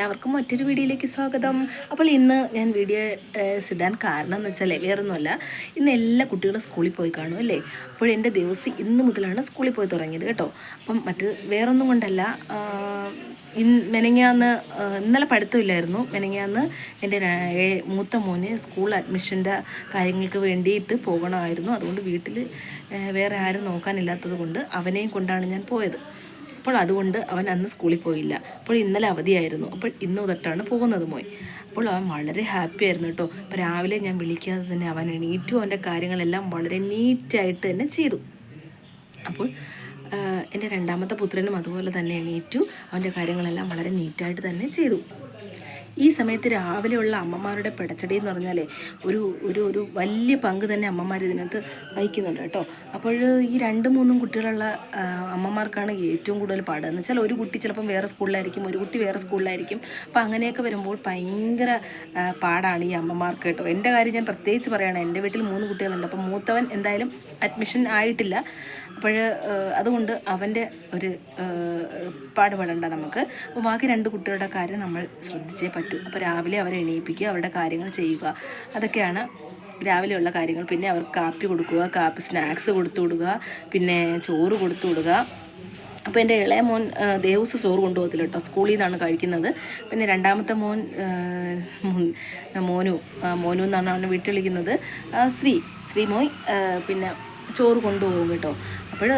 എല്ലാവർക്കും മറ്റൊരു വീഡിയോയിലേക്ക് സ്വാഗതം. അപ്പോൾ ഇന്ന് ഞാൻ വീഡിയോ ഇടാൻ കാരണം എന്ന് വെച്ചാൽ വേറൊന്നുമല്ല. ഇന്ന് എല്ലാ കുട്ടികളും സ്കൂളിൽ പോയി കാണും അല്ലേ? അപ്പോൾ എന്റെ ദിവസം ഇന്ന് മുതലാണ് സ്കൂളിൽ പോയി തുടങ്ങിയത് കേട്ടോ. അപ്പം മറ്റ് വേറൊന്നും കൊണ്ടല്ല. ഇൻ മെനങ്ങാന്ന് ഇന്നലെ പഠിത്തമില്ലായിരുന്നു മെനങ്ങാന്ന് എന്റെ മൂത്ത മോന് സ്കൂൾ അഡ്മിഷന്റെ കാര്യങ്ങൾക്ക് വേണ്ടിയിട്ട് പോകണമായിരുന്നു. അതുകൊണ്ട് വീട്ടിൽ വേറെ ആരും നോക്കാനില്ലാത്തത് കൊണ്ട് അവനെയും കൊണ്ടാണ് ഞാൻ പോയത്. അപ്പോൾ അതുകൊണ്ട് അവൻ അന്ന് സ്കൂളിൽ പോയില്ല. അപ്പോൾ ഇന്നലെ അവധിയായിരുന്നു. അപ്പോൾ ഇന്ന് തൊട്ടാണ് പോകുന്നത് മോയ് അപ്പോൾ അവൻ വളരെ ഹാപ്പി ആയിരുന്നു കേട്ടോ. അപ്പോൾ രാവിലെ ഞാൻ വിളിക്കാതെ തന്നെ അവൻ എണീറ്റു. അവന്റെ കാര്യങ്ങളെല്ലാം വളരെ നീറ്റായിട്ട് തന്നെ ചെയ്തു. അപ്പോൾ എന്റെ രണ്ടാമത്തെ പുത്രനും അതുപോലെ തന്നെ എണീറ്റു. അവന്റെ കാര്യങ്ങളെല്ലാം വളരെ നീറ്റായിട്ട് തന്നെ ചെയ്തു. ഈ സമയത്ത് രാവിലെയുള്ള അമ്മമാരുടെ പിടച്ചടി എന്ന് പറഞ്ഞാലേ ഒരു ഒരു ഒരു വലിയ പങ്ക് തന്നെ അമ്മമാർ ഇതിനകത്ത് വഹിക്കുന്നുണ്ട് കേട്ടോ. അപ്പോൾ ഈ രണ്ട് മൂന്നും കുട്ടികളുള്ള അമ്മമാർക്കാണ് ഏറ്റവും കൂടുതൽ പാടുക എന്ന് വെച്ചാൽ ഒരു കുട്ടി ചിലപ്പം വേറെ സ്കൂളിലായിരിക്കും ഒരു കുട്ടി വേറെ സ്കൂളിലായിരിക്കും. അപ്പോൾ അങ്ങനെയൊക്കെ വരുമ്പോൾ ഭയങ്കര പാടാണ് ഈ അമ്മമാർക്ക് കേട്ടോ. എന്റെ കാര്യം ഞാൻ പ്രത്യേകിച്ച് പറയുകയാണ് എന്റെ വീട്ടിൽ മൂന്ന് കുട്ടികളുണ്ട്. അപ്പം മൂത്തവൻ എന്തായാലും അഡ്മിഷൻ ആയിട്ടില്ല. അപ്പോൾ അതുകൊണ്ട് അവന്റെ ഒരു പാടുപെടണ്ട നമുക്ക്. അപ്പോൾ ബാക്കി രണ്ട് കുട്ടികളുടെ കാര്യം നമ്മൾ ശ്രദ്ധിച്ചേ പറ്റൂ. അപ്പോൾ രാവിലെ അവരെ എണീപ്പിക്കുക അവരുടെ കാര്യങ്ങൾ ചെയ്യുക. അതൊക്കെയാണ് രാവിലെയുള്ള കാര്യങ്ങൾ. പിന്നെ അവർക്ക് കാപ്പി കൊടുക്കുക കാപ്പി സ്നാക്സ് കൊടുത്തു വിടുക പിന്നെ ചോറ് കൊടുത്തു വിടുക. അപ്പോൾ എന്റെ ഇളയ മോൻ ദേവസ് ചോറ് കൊണ്ടുപോകത്തില്ല കേട്ടോ. സ്കൂളിൽ നിന്നാണ് കഴിക്കുന്നത്. പിന്നെ രണ്ടാമത്തെ മോൻ മോനു മോനു എന്നാണ് അവനെ വീട്ടിൽ വിളിക്കുന്നത്. ശ്രീ ശ്രീ മോയ് പിന്നെ ചോറ് കൊണ്ടുപോകും കേട്ടോ. അപ്പോൾ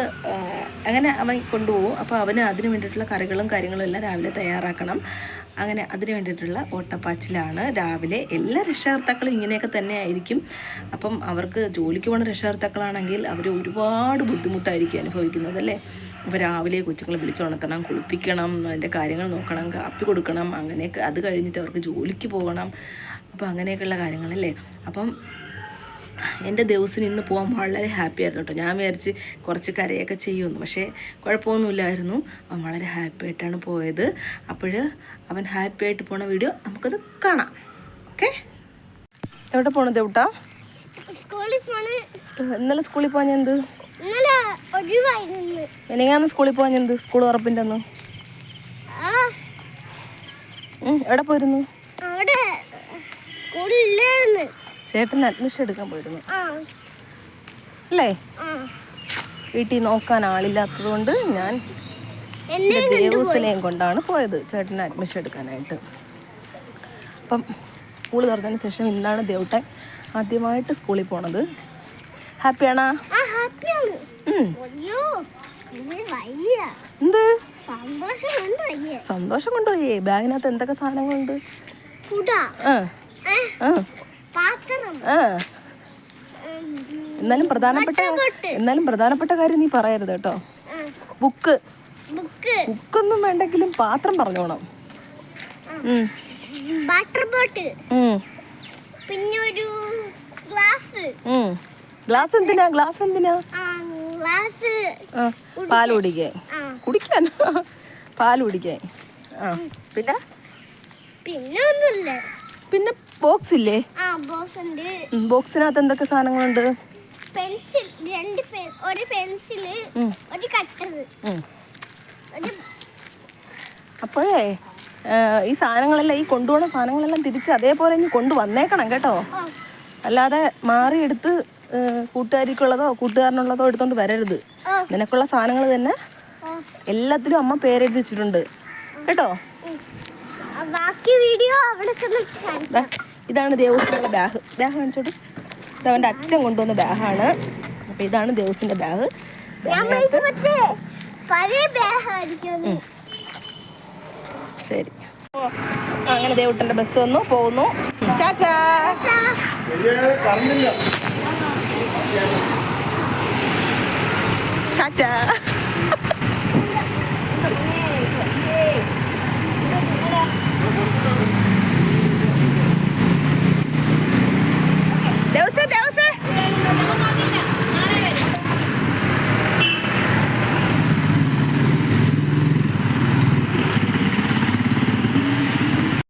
അങ്ങനെ അവൻ കൊണ്ടുപോകും. അപ്പോൾ അവന് അതിന് വേണ്ടിയിട്ടുള്ള കറികളും കാര്യങ്ങളും എല്ലാം രാവിലെ തയ്യാറാക്കണം. അങ്ങനെ അതിന് വേണ്ടിയിട്ടുള്ള ഓട്ടപ്പാച്ചിലാണ് രാവിലെ. എല്ലാ രക്ഷകർത്താക്കളും ഇങ്ങനെയൊക്കെ തന്നെ ആയിരിക്കും. അപ്പം അവർക്ക് ജോലിക്ക് പോകുന്ന രക്ഷകർത്താക്കളാണെങ്കിൽ അവർ ഒരുപാട് ബുദ്ധിമുട്ടായിരിക്കും അനുഭവിക്കുന്നത് അല്ലേ? അപ്പോൾ രാവിലെ കൊച്ചുങ്ങളെ വിളിച്ചുണർത്തണം കുളിപ്പിക്കണം അതിന്റെ കാര്യങ്ങൾ നോക്കണം കാപ്പി കൊടുക്കണം അങ്ങനെയൊക്കെ അത് കഴിഞ്ഞിട്ട് അവർക്ക് ജോലിക്ക് പോകണം. അപ്പോൾ അങ്ങനെയൊക്കെയുള്ള കാര്യങ്ങളല്ലേ? അപ്പം എന്റെ ദിവസം ഇന്ന് പോകാൻ വളരെ ഹാപ്പി ആയിരുന്നു കേട്ടോ. ഞാൻ വിചാരിച്ച് കുറച്ച് കരയൊക്കെ ചെയ്യുമെന്ന്. പക്ഷേ കുഴപ്പമൊന്നുമില്ലായിരുന്നു. അവൻ വളരെ ഹാപ്പി ആയിട്ടാണ് പോയത്. അപ്പോൾ അവൻ ഹാപ്പി ആയിട്ട് പോണ വീഡിയോ നമുക്കത് കാണാം. ഓക്കെ എവിടെ പോണത് എവിട്ടാ ഇന്നലെ സ്കൂളിൽ പോകാൻ എന്ത്? ഇന്നലെ ഒഴിവായിരുന്നു. എനിക്കാന്ന് സ്കൂളിൽ പോകാൻ എന്ത്? സ്കൂൾ ഉറപ്പിന്റെ അന്ന് ആ എവിടെ പോയിരുന്നു? അവിടെ സ്കൂളില്ലായിരുന്നു ചേട്ടൻ അഡ്മിഷൻ എടുക്കാൻ പോയിരുന്നു. അല്ലേ? വീട്ടിൽ നോക്കാൻ ആളില്ലാത്തത് കൊണ്ട് ഞാൻ ദേവസിനെയും കൊണ്ടാണ് പോയത് ചേട്ടന് അഡ്മിഷൻ എടുക്കാനായിട്ട്. അപ്പം സ്കൂൾ തുറന്നതിന് ശേഷം ഇന്നാണ് ദേവട്ടൻ ആദ്യമായിട്ട് സ്കൂളിൽ പോണത്. ഹാപ്പിയാണാ എന്ത്? സന്തോഷം കൊണ്ടുപോയേ ബാഗിനകത്ത് എന്തൊക്കെ സാധനങ്ങളുണ്ട്? ആ. ആ. എന്നാലും പ്രധാനപ്പെട്ട എന്നാലും പ്രധാനപ്പെട്ട കാര്യം നീ പറയരുത് കേട്ടോ. ബുക്ക്. ബുക്ക്. ബുക്കൊന്നും വേണ്ടെങ്കിലും പാത്രം പറഞ്ഞോണം. വാട്ടർ ബോട്ടിൽ പിന്നെ ഒരു ഗ്ലാസ്. ഗ്ലാസ് എന്തിനാ? ഗ്ലാസ് എന്തിനാ? ഗ്ലാസ് പാൽ കുടിക്കാൻ. കുടിക്കാൻ. പാൽ കുടിക്കാൻ. ആ. പിന്നെ? പിന്നെ ഒന്നുമില്ല. പിന്നെ ബോക്സ് ഇല്ലേ? ബോക്സിനകത്ത് എന്തൊക്കെ സാധനങ്ങളുണ്ട്? പെൻസിൽ രണ്ട് ഒരു പെൻസിൽ ഒരു കട്ടർ അപ്പോഴേ ഈ സാധനങ്ങളെല്ലാം ഈ കൊണ്ടുപോകുന്ന സാധനങ്ങളെല്ലാം തിരിച്ച് അതേപോലെ ഇനി കൊണ്ടുവന്നേക്കണം കേട്ടോ. അല്ലാതെ മാറിയെടുത്ത് എടുത്ത് കൂട്ടുകാരിക്കുള്ളതോ കൂട്ടുകാരനുള്ളതോ എടുത്തോണ്ട് വരരുത്. നിനക്കുള്ള സാധനങ്ങൾ തന്നെ എല്ലാത്തിലും അമ്മ പേരെഴുതി വെച്ചിട്ടുണ്ട്. കേട്ടോ? ബാക്കി വീഡിയോ അവിടെ ഇതാണ് ദേവസിന്റെ ബാഗ്. ബാഗ് കാണിച്ചോട്ട്. ഇത് അവന്റെ അച്ഛൻ കൊണ്ടുവന്ന ബാഗാണ്. അപ്പോൾ ഇതാണ് ദേവസിന്റെ ബാഗ്. ശരി. അങ്ങനെ ദേവട്ടന്റെ ബസ് വന്നു പോകുന്നു. ടാറ്റാ. ടാറ്റാ.